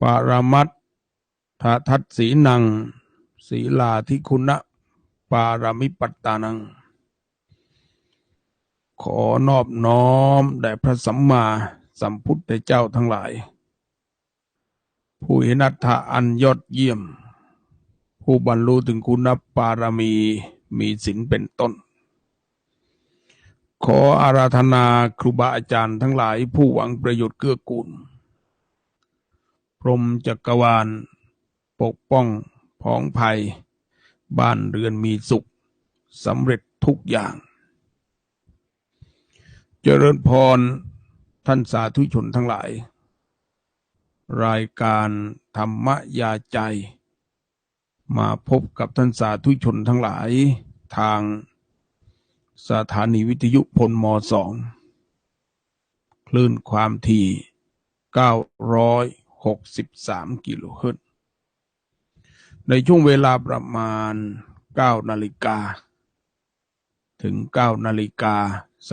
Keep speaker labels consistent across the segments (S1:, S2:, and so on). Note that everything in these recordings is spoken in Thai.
S1: ปารามัตถาทัตสีนัง ศีลาธิคุณะปารามิปัตตานัง ขอนอบน้อมแด่พระสัมมาสัมพุทธเจ้าทั้งหลาย ผู้เห็นอัตถะอันยอดเยี่ยม ผู้บรรลุถึงคุณปารมีมีศีลเป็นต้น ขออาราธนาครูบาอาจารย์ทั้งหลายผู้หวังประโยชน์เกื้อกูล พรหมจักรวาล ปกป้องพ้องภัย บ้านเรือนมีสุขสำเร็จทุกอย่าง เจริญพรท่านสาธุชนทั้งหลาย รายการธรรมยาใจ มาพบกับท่านสาธุชนทั้งหลายทางสถานีวิทยุพลมสองคลื่นความถี่900 63 กิโลเฮิรตซ์ในช่วงเวลาประมาณ 9 นาฬิกา ถึง 9 นาฬิกา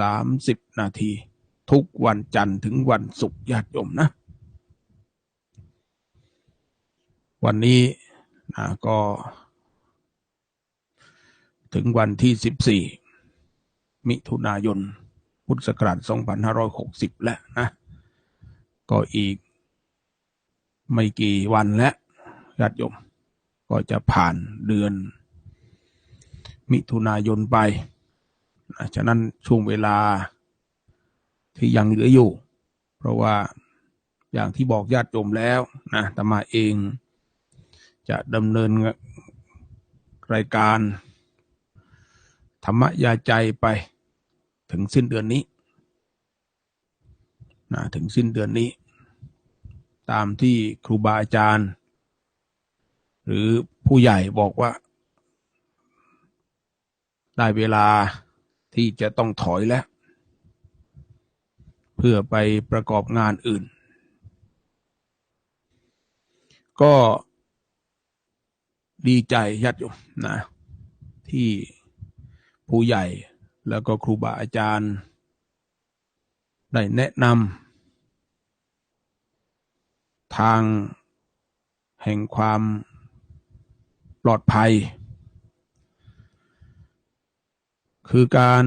S1: 30 นาที ทุกวันจันทร์ถึงวันศุกร์ญาติโยมนะ วันนี้นะก็ ถึงวันที่ 14 มิถุนายน พุทธศักราช 2560 แล้วนะ ก็อีก ไม่กี่วันแล้วญาติโยม ก็จะผ่านเดือน มิถุนายนไปฉะนั้นช่วงเวลาที่ยังเหลืออยู่ เพราะว่าอย่างที่บอกญาติโยมแล้วนะตมาเองจะดำเนินรายการ ธรรมยาใจไปถึงสิ้นเดือนนี้นะถึงสิ้นเดือนนี้ ตามที่ครูบาอาจารย์ หรือผู้ใหญ่บอกว่า ได้เวลาที่จะต้องถอยแล้ว เพื่อไปประกอบงานอื่น ก็ดีใจญาติโยมนะ ที่ผู้ใหญ่แล้วก็ครูบาอาจารย์ ได้แนะนำ ทางแห่งความปลอดภัย คือการ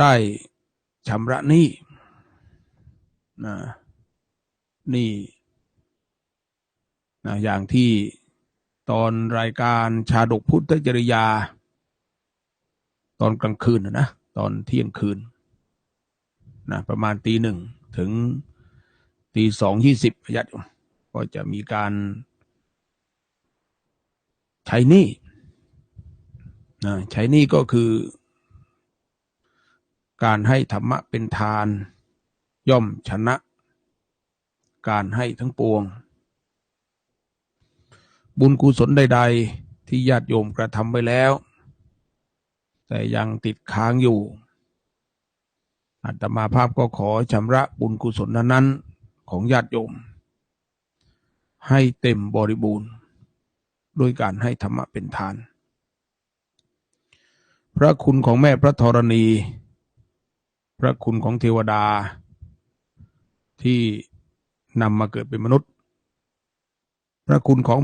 S1: ได้ชำระหนี้นะหนี่นะอย่างที่ตอนรายการชาดกพุทธจริยา ตอนกลางคืนนะ ตอนเที่ยงคืนนะประมาณตีหนึ่งถึง ตีสองยี่สิบยัดก็จะมีการใช้หนี้ใช้หนี้ก็คือ การให้ธรรมะเป็นทาน ย่อมชนะ การให้ทั้งปวง บุญกุศลใด ๆ ที่ญาติโยมกระทำไปแล้ว แต่ยังติดค้างอยู่อาตมาภาพก็ขอชำระบุญกุศลนั้นๆ ของญาติโยม ให้เต็มบริบูรณ์ด้วยการให้ธรรมะเป็นทาน พระคุณของแม่พระธรณี พระคุณของเทวดา ที่นำมาเกิดเป็นมนุษย์ พระคุณของ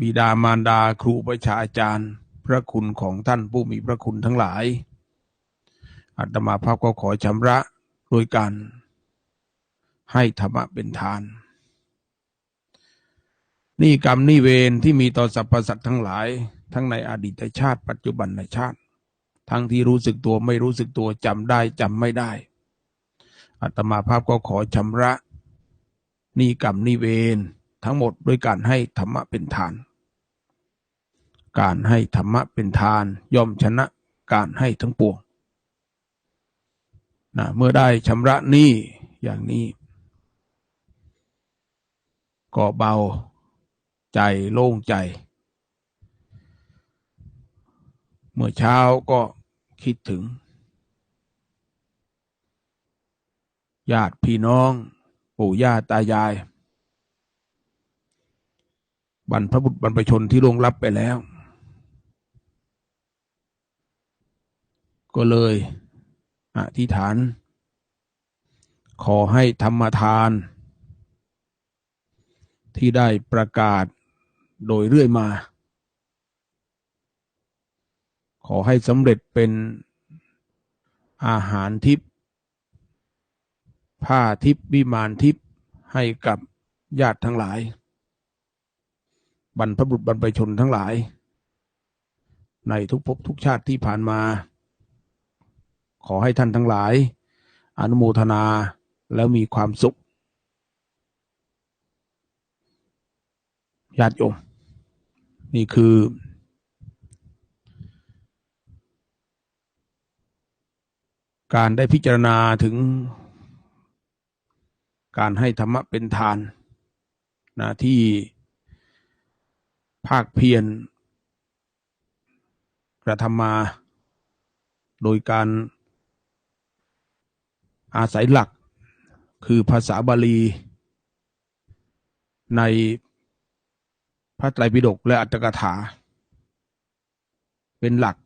S1: บิดามารดาครูประชาอาจารย์ พระคุณของท่านผู้มีพระคุณทั้งหลายอาตมาภาพก็ขอชำระโดยการ ให้ธรรมะเป็นทาน นี่กรรมนี่เวรที่มีต่อสรรพสัตว์ทั้งหลาย ทั้งในอดีตชาติ ปัจจุบันในชาติ ทั้งที่รู้สึกตัวไม่รู้สึกตัวจำได้จำไม่ได้อาตมาภาพก็ขอชำระนี่กรรมนี่เวรทั้งหมดด้วยการให้ธรรมะเป็นทาน การให้ธรรมะเป็นทานย่อมชนะการให้ทั้งปวงนะเมื่อได้ชำระหนี้อย่างนี้ ก็เบาใจโล่งใจ เมื่อเช้าก็คิดถึง ญาติพี่น้อง ปู่ย่าตายาย บรรพบุตรบรรพชนที่ลงรับไปแล้ว ก็เลยอธิษฐาน ขอให้ธรรมทาน ที่ได้ประกาศโดยเรื่อยมา ขอให้สำเร็จเป็นอาหารทิพย์ผ้าทิพย์วิมานทิพย์ให้กับญาติทั้งหลาย บรรพบุรุษบรรพชนทั้งหลาย ในทุกภพทุกชาติที่ผ่านมา ขอให้ท่านทั้งหลาย อนุโมทนาแล้วมีความสุข ญาติโยม นี่คือ การได้พิจารณาถึง การให้ธรรมะเป็นทานนะที่ภาคเพียรกระทำมา โดยการอาศัยหลักคือภาษาบาลี ใน พระไตรปิฎกและอัตถกถา เป็นหลัก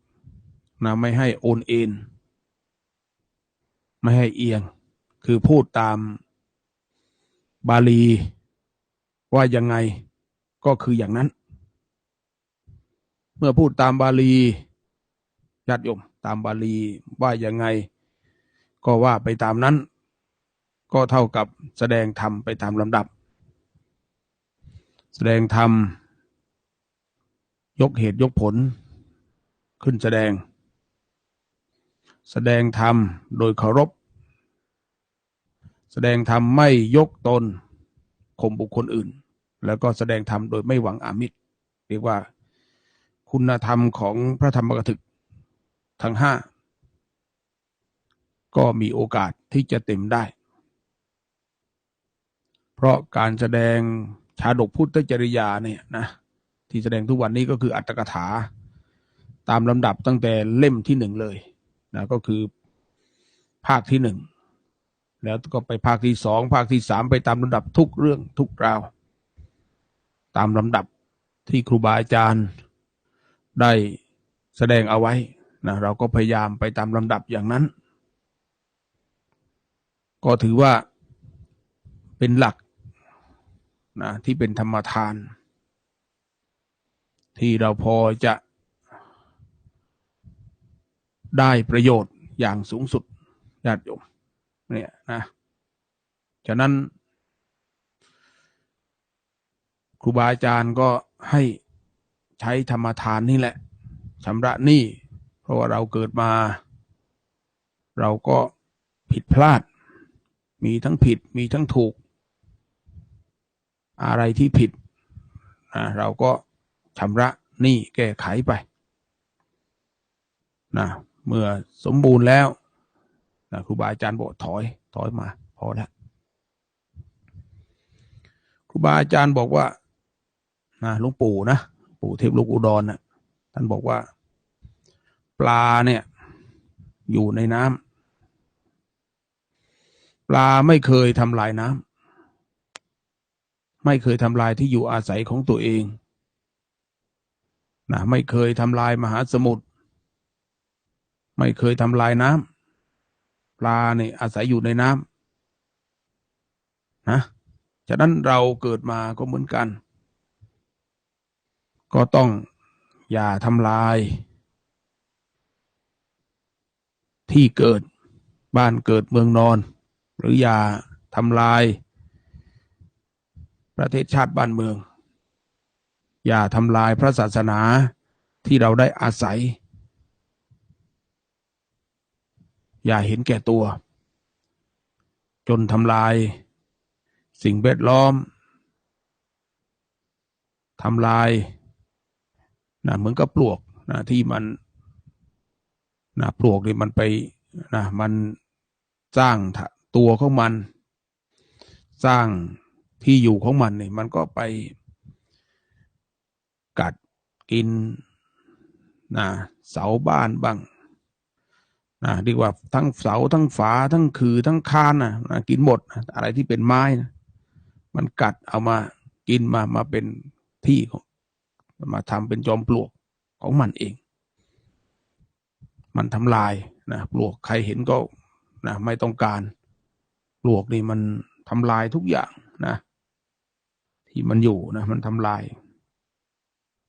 S1: นะไม่ให้โอนเอ็นไม่ให้เอียง คือพูดตามบาลี ว่ายังไงก็คืออย่างนั้น เมื่อพูดตามบาลีญาติโยมตามบาลีว่ายังไง ก็ว่าไปตามนั้น ก็เท่ากับแสดงธรรมไปตามลำดับ แสดงธรรม ยกเหตุยกผล ขึ้นแสดง แสดงธรรมโดยเคารพ แสดงธรรมไม่ยกตนข่มบุคคลอื่น แล้วก็แสดงธรรมโดยไม่หวังอามิตร เรียกว่าคุณธรรมของพระธรรมกถึกทั้งห้าก็มีโอกาสที่จะเต็มได้ เพราะการแสดงชาดกพุทธจริยาเนี่ยนะ ที่แสดงทุกวันนี้ก็คืออัตถกถา ตามลำดับตั้งแต่เล่มที่หนึ่งเลยนะก็คือภาคที่หนึ่งแล้วก็ไปภาคที่สองภาคที่สามไปตามลำดับทุกเรื่องทุกราว ตามลำดับที่ครูบาอาจารย์ได้แสดงเอาไว้นะเราก็พยายามไปตามลำดับอย่างนั้น ก็ถือว่าเป็นหลักนะที่เป็นธรรมทาน ที่เราพอจะได้ประโยชน์อย่างสูงสุดญาติโยมเนี่ยนะฉะนั้นครูบาอาจารย์ก็ให้ใช้ธรรมทานนี่แหละชำระหนี้เพราะว่าเราเกิดมา เราก็ผิดพลาด มีทั้งผิดมีทั้งถูก อะไรที่ผิดนะเราก็ ชำระหนี้แก้ไขไปนะเมื่อสมบูรณ์แล้วนะครูบาอาจารย์บอกถอยถอยมาพอแล้วครูบาอาจารย์บอกว่านะหลวงปู่นะปู่เทพลูกอุดรนะท่านบอกว่า ปลาเนี่ยอยู่ในน้ำปลาไม่เคยทำลายน้ำไม่เคยทำลายที่อยู่อาศัยของตัวเอง นะไม่เคยทำลายมหาสมุทรไม่เคยทำลายน้ำปลาเนี่ยอาศัยอยู่ในน้ำนะฉะนั้นเราเกิดมาก็เหมือนกัน ก็ต้องอย่าทำลาย ที่เกิดบ้านเกิดเมืองนอน หรืออย่าทำลาย ประเทศชาติบ้านเมือง อย่าทำลายพระศาสนาที่เราได้อาศัย อย่าเห็นแก่ตัว จนทำลายสิ่งแวดล้อมทำลายนะเหมือนกับปลวกนะที่มันนะปลวกนี่มันไปนะมันสร้างตัวของมัน สร้างที่อยู่ของมันนี่มันก็ไป กินนะเสาบ้านบ้างนะดีกว่าทั้งเสาทั้งฝาทั้งคือทั้งคานนะนะกินหมดอะไรที่เป็นไม้นะมันกัดเอามากินมามาเป็นที่ของมาทำเป็นจอมปลวกของมันเอง มันทำลายนะปลวกใครเห็นก็นะไม่ต้องการปลวกนี่มันทำลายทุกอย่างนะทที่มันอยู่นะ มันทำลาย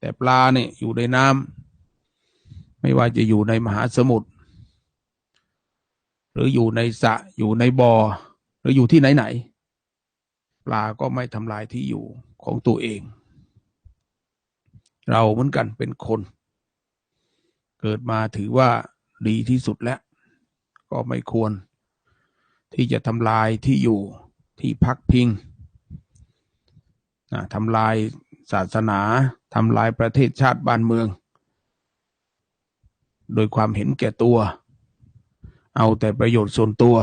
S1: แต่ปลาเนี่ยอยู่ในน้ำไม่ว่าจะอยู่ในมหาสมุทรหรืออยู่ในสระอยู่ในบ่อหรืออยู่ที่ไหนไหนๆปลาก็ไม่ทำลายที่อยู่ของตัวเอง เราเหมือนกันเป็นคน เกิดมาถือว่าดีที่สุดแล้ว ก็ไม่ควร ที่จะทำลายที่อยู่ที่พักพิงทำลายศาสนา ทำลายประเทศชาติบ้านเมือง โดยความเห็นแก่ตัว เอาแต่ประโยชน์ส่วนตัว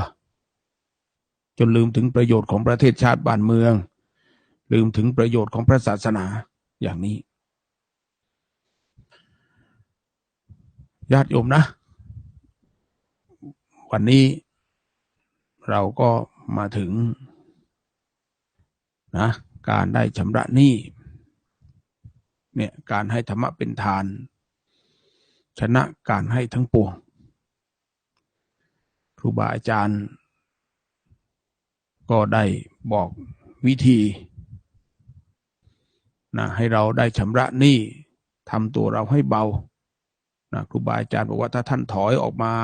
S1: จนลืมถึงประโยชน์ของประเทศชาติบ้านเมือง ลืมถึงประโยชน์ของพระศาสนาอย่างนี้ญาติโยมนะ วันนี้เราก็มาถึงนะการได้ชำระหนี้ เนี่ยการให้ธรรมะเป็นทาน ชนะการให้ทั้งปวงครูบาอาจารย์ ก็ได้บอกวิธีนะให้เราได้ชำระหนี้ทำตัวเราให้เบานะครูบาอาจารย์บอกว่าถ้าท่านถอยออกมา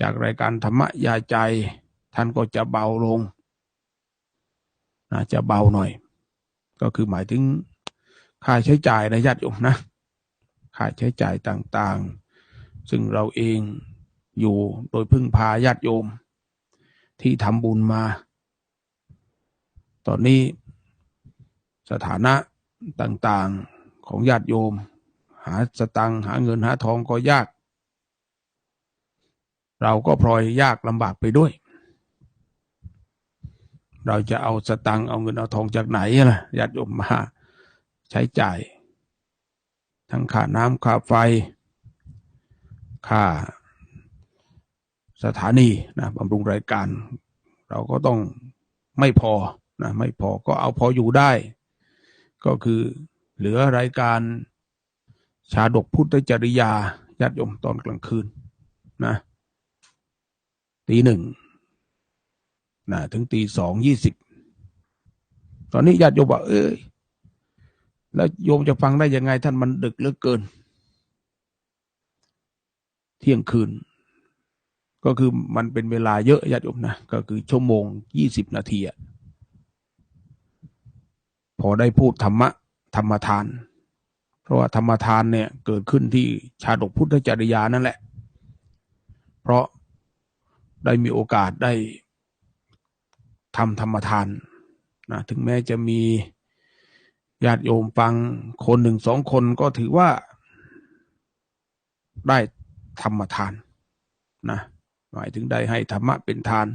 S1: จากรายการธรรมะยาใจ ท่านก็จะเบาลงนะจะเบาหน่อย ก็คือหมายถึง ค่าใช้จ่ายนะญาติโยมนะค่าใช้จ่ายต่างๆ ซึ่งเราเองอยู่โดยพึ่งพาญาติโยม ที่ทำบุญมา ตอนนี้สถานะต่างๆของญาติโยม หาสตังหาเงินหาทองก็ยาก เราก็พลอยยากลำบากไปด้วย เราจะเอาสตังเอาเงินเอาทองจากไหนล่ะญาติโยมมา ใช้จ่าย ทั้งค่าน้ำค่าไฟ ค่าสถานีนะบำรุงรายการ เราก็ต้องไม่พอนะไม่พอก็เอาพออยู่ได้ ก็คือเหลือรายการชาดกพุทธจริยาญาติโยมตอนกลางคืนนะตีหนึ่งนะถึงตีสองยี่สิบตอนนี้ญาติโยมบอกเอ้ย แล้วโยมจะฟังได้ยังไง ท่านมันดึกเหลือเกิน เที่ยงคืน ก็คือมันเป็นเวลาเยอะญาติโยมนะก็คือชั่วโมงยี่สิบนาทีอะพอได้พูดธรรมะธรรมทาน เพราะว่าธรรมทานเนี่ยเกิดขึ้นที่ชาดกพุทธจริยานั่นแหละ เพราะได้มีโอกาสได้ทำธรรมทานนะถึงแม้จะมี ญาติโยมฟังคนหนึ่งสองคนก็ถือว่า ได้ธรรมทานนะหมายถึงได้ให้ธรรมะเป็นทาน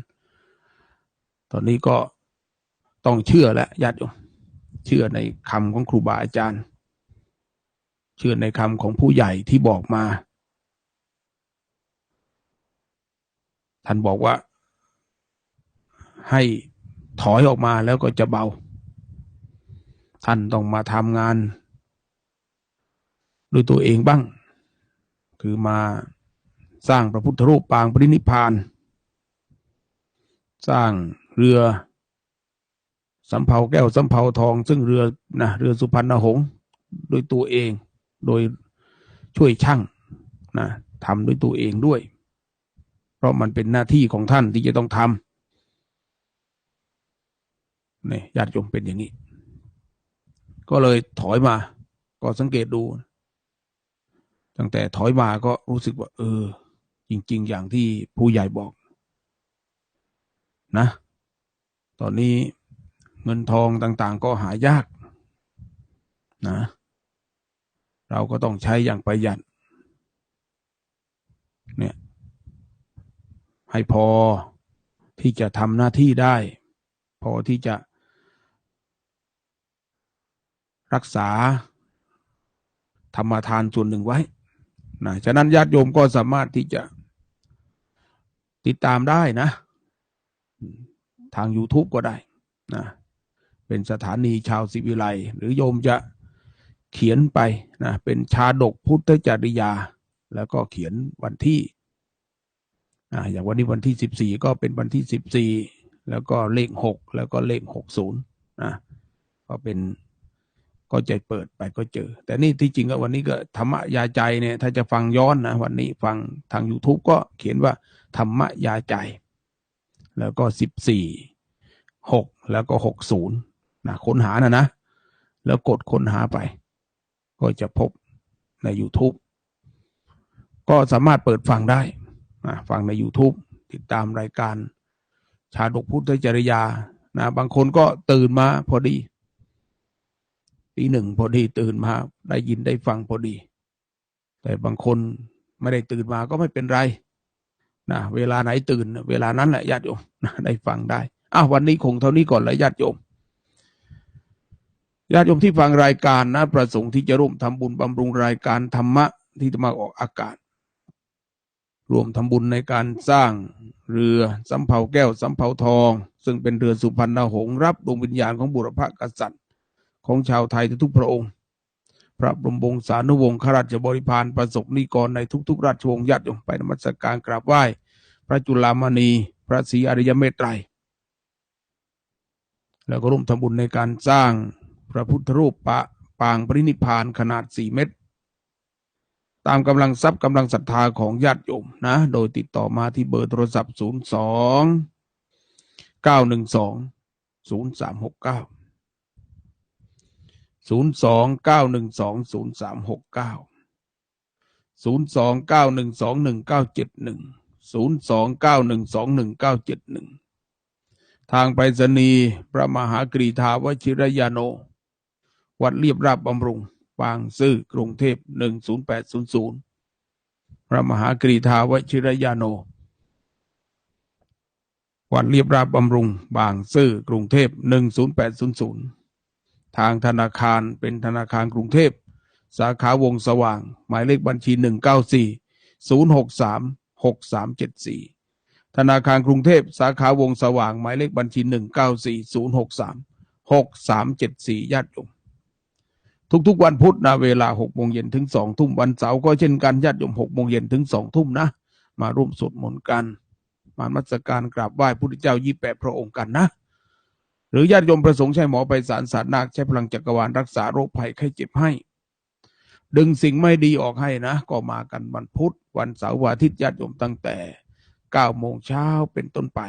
S1: ตอนนี้ก็ต้องเชื่อแล้วญาติโยมเชื่อในคำของครูบาอาจารย์ เชื่อในคำของผู้ใหญ่ที่บอกมา ท่านบอกว่าให้ถอยออกมาแล้วก็จะเบา ท่านต้องมาทำงาน ด้วยตัวเองบ้าง คือมาสร้างพระพุทธรูปปางปรินิพพาน สร้างเรือสำเภาแก้วสำเภาทอง ซึ่งเรือนะเรือสุพรรณหงษ์โดยตัวเองโดยช่วยช่างนะทำด้วยตัวเองด้วย เพราะมันเป็นหน้าที่ของท่านที่จะต้องทำนี่ญาติโยมเป็นอย่างนี้ ก็เลยถอยมา ก็สังเกตดู ตั้งแต่ถอยมาก็รู้สึกว่า เออ จริง ๆ อย่างที่ผู้ใหญ่บอก นะ ตอนนี้เงินทองต่าง ๆ ก็หายาก นะ เราก็ต้องใช้อย่างประหยัด เนี่ย ให้พอที่จะทำหน้าที่ได้ พอที่จะ รักษาธรรมทานส่วนหนึ่งไว้นะฉะนั้นญาติโยมก็สามารถที่จะติดตามได้นะ ทาง YouTube ก็ได้นะเป็นสถานีชาวสิวิไลหรือโยมจะเขียนไปนะเป็นชาดกพุทธจริยา แล้วก็เขียนวันที่อ่าอย่างวันนี้วันที่สิบสี่ก็เป็นวันที่สิบสี่แล้วก็เลขหกแล้วก็เลขหกศูนย์นะก็เป็น ก็ใจเปิดไปก็เจอ แต่นี่ที่จริงก็วันนี้ก็ธรรมะยาใจเนี่ย ถ้าจะฟังย้อนนะวันนี้ฟังทาง youtube ก็เขียนว่า ธรรมะยาใจ แล้วก็สิบสี่หกแล้วก็หกศูนย์นะค้นหานะนะ แล้วกดค้นหาไป ก็จะพบใน YouTube ก็สามารถเปิดฟังได้นะฟังใน YouTube ติดตามรายการ ชาดกพุทธจริยานะบางคนก็ตื่นมาพอดี ตีหนึ่งพอดีตื่นมาได้ยินได้ฟังพอดี แต่บางคนไม่ได้ตื่นมาก็ไม่เป็นไรนะเวลาไหนตื่น เวลานั้นแหละญาติโยมนะได้ฟังได้อ้าววันนี้คงเท่านี้ก่อนแล้วญาติโยมญาติโยมที่ฟังรายการนะ ประสงค์ที่จะร่วมทำบุญบำรุงรายการธรรมะที่จะมาออกอากาศรวมทำบุญในการสร้างเรือสำเภาแก้วสำเภาทอง ซึ่งเป็นเรือสุพรรณหงส์รับดวงวิญญาณของบุรพกษัตริย์ ของชาวไทยทุกพระองค์ พระบรมวงศานุวงศ์ข้าราชบริพารประสบนิกรในทุก ๆ ราชวงศ์ญาติโยมไปนมัสการกราบไหว้ พระจุลามณี พระศรีอริยเมตไตร แล้วก็ร่วมทำบุญในการสร้างพระพุทธรูปปะปางปรินิพพานขนาดสี่เมตร ตามกำลังทรัพย์กำลังศรัทธาของญาติโยมนะ โดยติดต่อมาที่เบอร์โทรศัพท์ 0 2 9 1 2 0 3 6 9 0 2 9 1 2 0 3 6 9 0 2 9 1 2 1 9 7 1 0 2 9 1 2 1 9 7 1ทางไปรษณีย์พระมหากรีธาวชิรยาโน วัดเรียบราบบำรุง บางซื่อกรุงเทพ10800พระมหากรีธาวชิรยาโน วัดเรียบราบบำรุง บางซื่อกรุงเทพ10800 ทางธนาคารเป็นธนาคารกรุงเทพ สาขาวงสว่าง หมายเลขบัญชี 194 063 6374 ธนาคารกรุงเทพ สาขาวงสว่าง หมายเลขบัญชี 194 063 6374ญาติโยมทุกๆวันพุธนะเวลาหกโมงเย็นถึงสองทุ่มวันเสาร์ก็เช่นกันญาติโยมหกโมงเย็นถึงสองทุ่มนะ มาร่วมสวดมนต์กัน มามัสการกราบไหว้พระพุทธเจ้ายี่แปดพระองค์กันนะ หรือญาติโยมประสงค์ใช้หมอไปสารสารนาคใช้พลังจักรวาลรักษาโรคภัยไข้เจ็บให้ ดึงสิ่งไม่ดีออกให้นะ ก็มากันวันพุธวันเสาร์วันอาทิตย์ญาติโยมตั้งแต่เก้าโมงเช้าเป็นต้นไป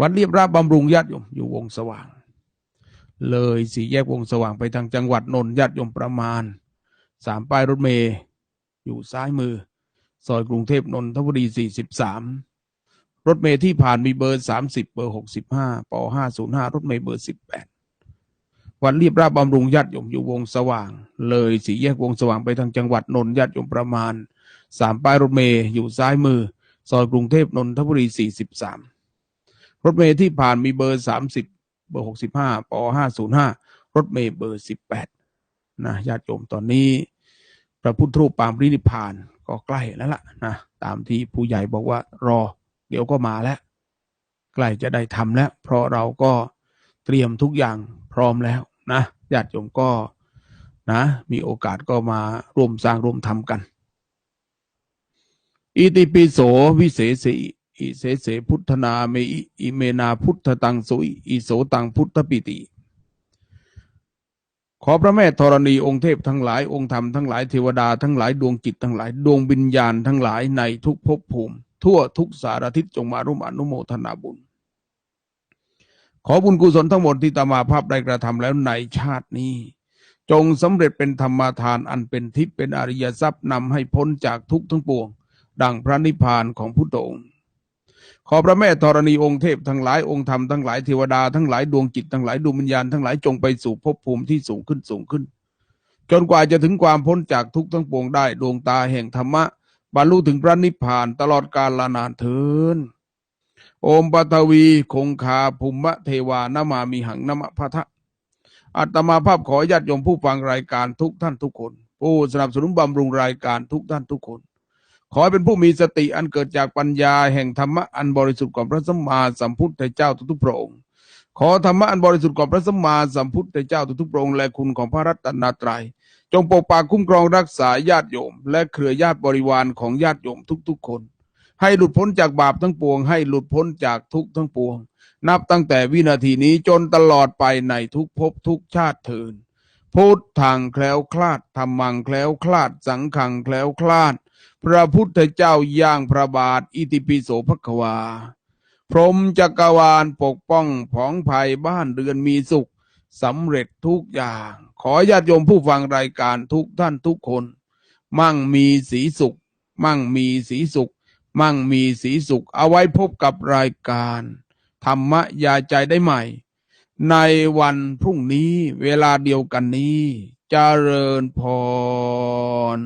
S1: วัดเรียบราบบำรุงญาติโยมอยู่วงสว่าง เลยสี่แยกวงสว่างไปทางจังหวัดนนท์ญาติโยมประมาณสามป้ายรถเมย์อยู่ซ้ายมือ ซอยกรุงเทพนนทบุรีสี่สิบสาม รถเมย์ที่ผ่านมีเบอร์สามสิบเบอร์หกสิบห้าปห้าศูนย์ห้ารถเมย์เบอร์สิบแปดวัดเรียบราบบำรุงญาติโยมอยู่วงสว่าง เลยสีแยกวงสว่างไปทางจังหวัดนนท์ญาติโยมประมาณสามป้ายรถเมย์อยู่ซ้ายมือ ซอยกรุงเทพนนทบุรีสี่สิบสามรถเมย์ที่ผ่านมีเบอร์สามสิบเบอร์หกสิบห้าปห้าศูนย์ห้ารถเมย์เบอร์สิบแปดนะญาติโยมตอนนี้ พระพุทธรูปปางปรินิพานก็ใกล้แล้วล่ะนะตามที่ผู้ใหญ่บอกว่ารอ เดี๋ยวก็มาแล้วใกล้จะได้ทำแล้ว เพราะเราก็เตรียมทุกอย่างพร้อมแล้วนะญาติโยมก็นะ มีโอกาสก็มาร่วมสร้างร่วมทำกัน อิติปิโสวิเศษสีอิเสเสพุทธนาเมอิอิเมนาพุทธตังสุอิโสตังพุทธปิติ ขอพระแม่ธรณีองค์เทพทั้งหลายองค์ธรรมทั้งหลายเทวดาทั้งหลายดวงจิตทั้งหลาย ดวงวิญญาณทั้งหลายในทุกภพภูมิ ทั่วทุกสารทิศจงมาร่วมอนุโมทนาบุญ ขอบุญกุศลทั้งหมดที่ตมาภาพได้กระทำแล้วในชาตินี้ จงสำเร็จเป็นธรรมาทานอันเป็นทิพย์เป็นอริยทรัพย์นำให้พ้นจากทุกทั้งปวง ดังพระนิพพานของพุทธองค์ขอพระแม่ธรณีองค์เทพทั้งหลายองค์ธรรมทั้งหลายเทวดาทั้งหลายดวงจิตทั้งหลายดวงวิญญาณทั้งหลายจงไปสู่ภพภูมิที่สูงขึ้นสูงขึ้น จนกว่าจะถึงความพ้นจากทุกข์ทั้งปวงได้ดวงตาแห่งธรรมะ บรรลุถึงพระนิพพานตลอดกาลนานเทินโอมปัทวีคงคาภูมะเทวานามามีหังนมะพะทะอัตมาภาพขอญาติโยมผู้ฟังรายการทุกท่านทุกคน ผู้สนับสนุนบำรุงรายการทุกท่านทุกคน ขอให้เป็นผู้มีสติอันเกิดจากปัญญาแห่งธรรมะอันบริสุทธิ์ของพระสัมมาสัมพุทธเจ้าทุกๆพระองค์ขอธรรมะอันบริสุทธิ์ของพระสัมมาสัมพุทธเจ้าทุกๆพระองค์และคุณของพระรัตนตรัย จงปกปักคุ้มครองรักษาญาติโยม และเครือญาติบริวารของญาติโยมทุกๆคน ให้หลุดพ้นจากบาปทั้งปวง ให้หลุดพ้นจากทุกทั้งปวง นับตั้งแต่วินาทีนี้จนตลอดไปในทุกภพทุกชาติเทินพุทธังแคล้วคลาดธรรมังแคล้วคลาด สังขังแคล้วคลาด พระพุทธเจ้าย่างพระบาท อิติปิโสภควา พรหมจักรวาลปกป้องผองภัยบ้านเรือนมีสุขสำเร็จทุกอย่าง ขอญาติโยมผู้ฟังรายการทุกท่านทุกคน มั่งมีสีสุข มั่งมีสีสุข มั่งมีสีสุข เอาไว้พบกับรายการ ธรรมะยาใจได้ใหม่ ในวันพรุ่งนี้เวลาเดียวกันนี้จเจริญพร